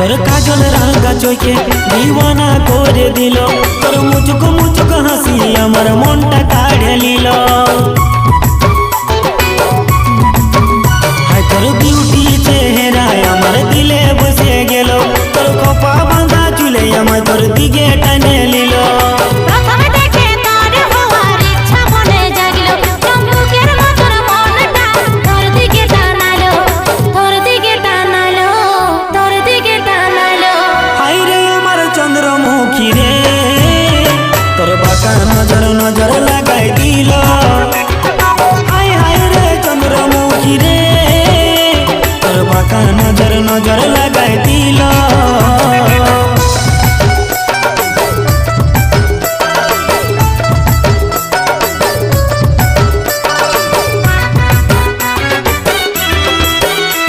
তোর কাজল রাঙ্গা চোখে দিওয়ানা করে দিল। তোর মুচুক মুচুক হাসি আমার মনটা কাড়ে নিল। তোর বিউটি চেহারায় আমার দিলে বসে গেল। তোর কপা বাঁধা চুলে আমার তোর দিকে টানে নিল। কার নজর নজর লাগাই দিল।